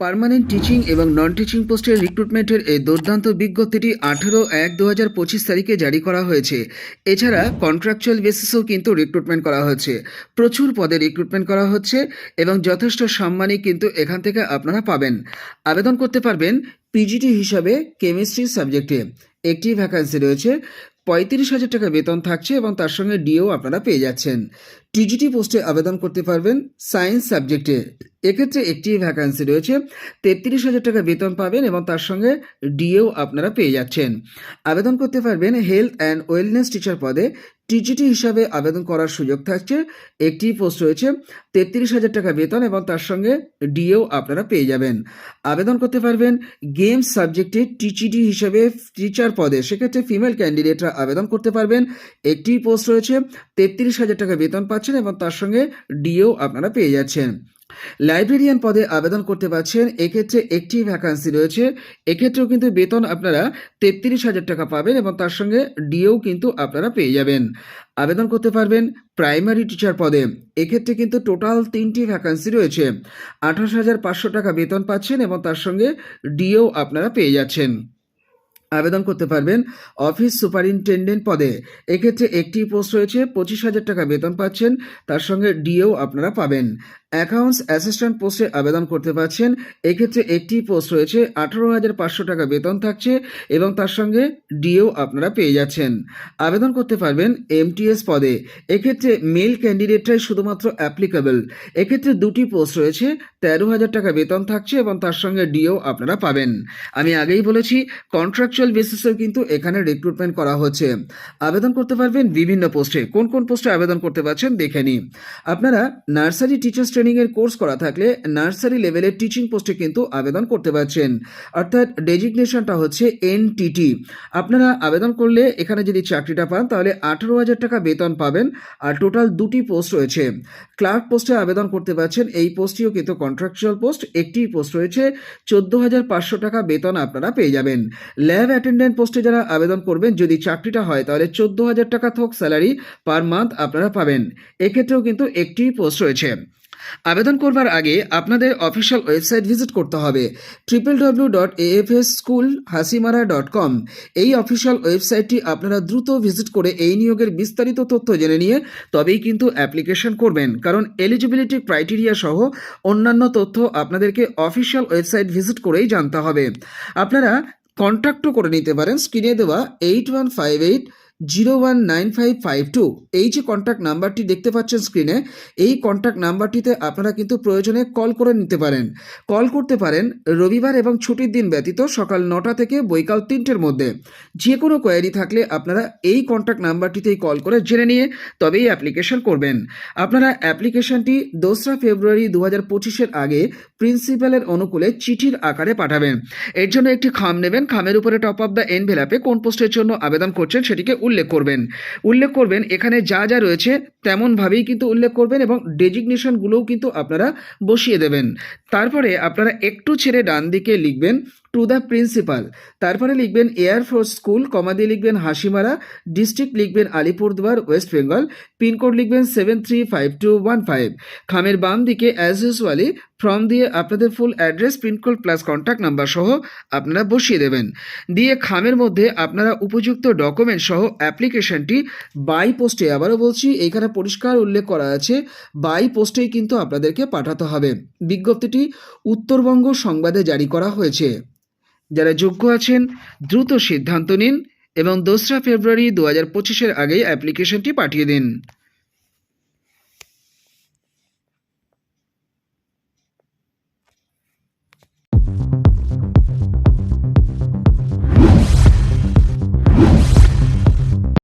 Permanent teaching এবং non teaching পোস্টের রিক্রুটমেন্টের এই দুর্দান্ত বিজ্ঞপ্তিটি আঠেরো এক দু হাজার পঁচিশ তারিখে জারি করা হয়েছে। এছাড়া কন্ট্রাকচুয়াল বেসিসেও কিন্তু রিক্রুটমেন্ট করা হচ্ছে। প্রচুর পদে রিক্রুটমেন্ট করা হচ্ছে এবং যথেষ্ট সম্মানই কিন্তু এখান থেকে আপনারা পাবেন। আবেদন করতে পারবেন পিজিটি হিসাবে কেমিস্ট্রি সাবজেক্টে একটি ভ্যাকান্সি রয়েছে, পঁয়ত্রিশ হাজার টাকা বেতন থাকছে এবং তার সঙ্গে ডিও আপনারা পেয়ে যাচ্ছেন। টিজিটি পোস্টে আবেদন করতে পারবেন সায়েন্স সাবজেক্টে এক্ষেত্রে একটি ভ্যাকান্সি রয়েছে, তেত্রিশ হাজার টাকা বেতন পাবেন এবং তার সঙ্গে ডিএও আপনারা পেয়ে যাচ্ছেন। আবেদন করতে পারবেন হেলথ অ্যান্ড ওয়েলনেস টিচার পদে। টিজিটি হিসাবে আবেদন করার সুযোগ থাকছে, একটি পোস্ট রয়েছে, তেত্রিশ হাজার টাকা বেতন এবং তার সঙ্গে ডিএও আপনারা পেয়ে যাবেন। আবেদন করতে পারবেন গেমস সাবজেক্টে টিচিডি হিসাবে টিচার পদে। সেক্ষেত্রে ফিমেল ক্যান্ডিডেটরা আবেদন করতে পারবেন, একটি পোস্ট রয়েছে, তেত্রিশ হাজার টাকা বেতন পাচ্ছেন এবং তার সঙ্গে ডিও আপনারা পেয়ে যাচ্ছেন। লাইব্রেরিয়ান পদে আবেদন করতে পারছেন, এক্ষেত্রে একটি ভ্যাকান্সি রয়েছে। এক্ষেত্রেও কিন্তু বেতন আপনারা তেত্রিশ হাজার টাকা পাবেন এবং তার সঙ্গে ডিও কিন্তু আপনারা পেয়ে যাবেন। আবেদন করতে পারবেন প্রাইমারি টিচার পদে। এক্ষেত্রে কিন্তু টোটাল তিনটি ভ্যাকান্সি রয়েছে। আঠাশ হাজার পাঁচশো টাকা বেতন পাচ্ছেন এবং তার সঙ্গে ডিও আপনারা পেয়ে যাচ্ছেন। আবেদন করতে পারবেন অফিস সুপারিনটেন্ডেন্ট পদে। এক্ষেত্রে একটি পোস্ট রয়েছে, পঁচিশ হাজার টাকা বেতন পাচ্ছেন, তার সঙ্গে ডিও আপনারা পাবেন। অ্যাকাউন্টস অ্যাসিস্ট্যান্ট পোস্টে আবেদন করতে পারছেন। এক্ষেত্রে একটি পোস্ট রয়েছে, আঠারো হাজার পাঁচশো টাকা বেতন থাকছে এবং তার সঙ্গে ডিও আপনারা পেয়ে যাচ্ছেন। আবেদন করতে পারবেন এমটিএস পদে। এক্ষেত্রে মেল ক্যান্ডিডেটরাই শুধুমাত্র অ্যাপ্লিকেবল। এক্ষেত্রে দুটি পোস্ট রয়েছে, তেরো হাজার টাকা বেতন থাকছে এবং তার সঙ্গে ডিও আপনারা পাবেন। আমি আগেই বলেছি কন্ট্রাকচুয়াল বেসিসেও কিন্তু এখানে রিক্রুটমেন্ট করা হচ্ছে। আবেদন করতে পারবেন বিভিন্ন পোস্টে। কোন কোন পোস্টে আবেদন করতে পারছেন দেখে নিই। আপনারা নার্সারি টিচার্স ট্রেনিংয়ের কোর্স করা থাকলে নার্সারি লেভেলের টিচিং পোস্টে কিন্তু আবেদন করতে পারছেন। অর্থাৎ ডেজিগনেশনটা হচ্ছে এনটিটি আপনারা আবেদন করলে এখানে যদি চাকরিটা পান, তাহলে আঠেরো হাজার টাকা বেতন পাবেন আর টোটাল দুটি পোস্ট রয়েছে। ক্লার্ক পোস্টে আবেদন করতে পারছেন, এই পোস্টটিও কিন্তু কন্ট্রাকচুয়াল পোস্ট একটি পোস্ট রয়েছে, চোদ্দ হাজার পাঁচশো টাকা বেতন আপনারা পেয়ে যাবেন। ল্যাব অ্যাটেন্ডেন্ট পোস্টে যারা আবেদন করবেন, যদি চাকরিটা হয়, তাহলে চোদ্দ হাজার টাকা থোক স্যালারি পার মান্থ আপনারা পাবেন। এক্ষেত্রেও কিন্তু একটি পোস্ট রয়েছে। আবেদন করবার আগে আপনাদের অফিসিয়াল ওয়েবসাইট ভিজিট করতে হবে। Triple W dot school Hasimara dot com এই অফিসিয়াল ওয়েবসাইটটি আপনারা দ্রুত ভিজিট করে এই নিয়োগের বিস্তারিত তথ্য জেনে নিয়ে তবেই কিন্তু অ্যাপ্লিকেশন করবেন। কারণ এলিজিবিলিটি ক্রাইটেরিয়া সহ অন্যান্য তথ্য আপনাদেরকে অফিসিয়াল ওয়েবসাইট ভিজিট করেই জানতে হবে। আপনারা কন্ট্যাক্টও করে নিতে পারেন। স্ক্রিনে দেওয়া eight one five eight zero one nine five five two. এই যে কন্ট্যাক্ট নাম্বারটি দেখতে পাচ্ছেন স্ক্রিনে এই কন্ট্যাক্ট নাম্বারটিতে আপনারা কিন্তু প্রয়োজনে কল করে নিতে পারেন। কল করতে পারেন রবিবার এবং ছুটির দিন ব্যতীত সকাল নটা থেকে বৈকাল তিনটের মধ্যে। যে কোনো কোয়ারি থাকলে আপনারা এই কন্ট্যাক্ট নাম্বারটিতেই কল করে জেনে নিয়ে তবেই অ্যাপ্লিকেশন করবেন। আপনারা অ্যাপ্লিকেশনটি দোসরা ফেব্রুয়ারি দু হাজার পঁচিশের আগে প্রিন্সিপালের অনুকূলে চিঠির আকারে পাঠাবেন। এর জন্য একটি খাম নেবেন। খামের উপরে টপ অফ দ্য এনভেলাপে কোন পোস্টের জন্য আবেদন করছেন সেটিকে উল্লেখ করবেন। উল্লেখ করবেন, এখানে যা যা রয়েছে তেমনভাবেই কিন্তু উল্লেখ করবেন এবং ডেজিগনেশনগুলোও কিন্তু আপনারা বসিয়ে দেবেন। তারপরে আপনারা একটু ছেড়ে ডান দিকে লিখবেন টু দ্য প্রিন্সিপাল তারপরে লিখবেন এয়ারফোর্স স্কুল কমা দিয়ে লিখবেন হাসিমারা ডিস্ট্রিক্ট লিখবেন আলিপুরদুয়ার ওয়েস্ট বেঙ্গল পিনকোড লিখবেন seven three five two one five খামের বাম দিকে অ্যাজ ইউজুয়ালি ফর্ম দিয়ে আপনাদের full address pincode plus contact number সহ আপনারা বসিয়ে দেবেন। দিয়ে খামের মধ্যে আপনারা উপযুক্ত ডকুমেন্ট সহ অ্যাপ্লিকেশনটি বাই পোস্টে আবারও বলছি, এইখানে পরিষ্কার উল্লেখ করা আছে বাই পোস্টেই কিন্তু আপনাদেরকে পাঠাতে হবে। বিজ্ঞপ্তিটি উত্তরবঙ্গ সংবাদে জারি করা হয়েছে। যারা যোগ্য আছেন, দ্রুত সিদ্ধান্ত নিন এবং দোসরা ফেব্রুয়ারি দু হাজার পঁচিশের আগেই অ্যাপ্লিকেশনটি পাঠিয়ে দিন।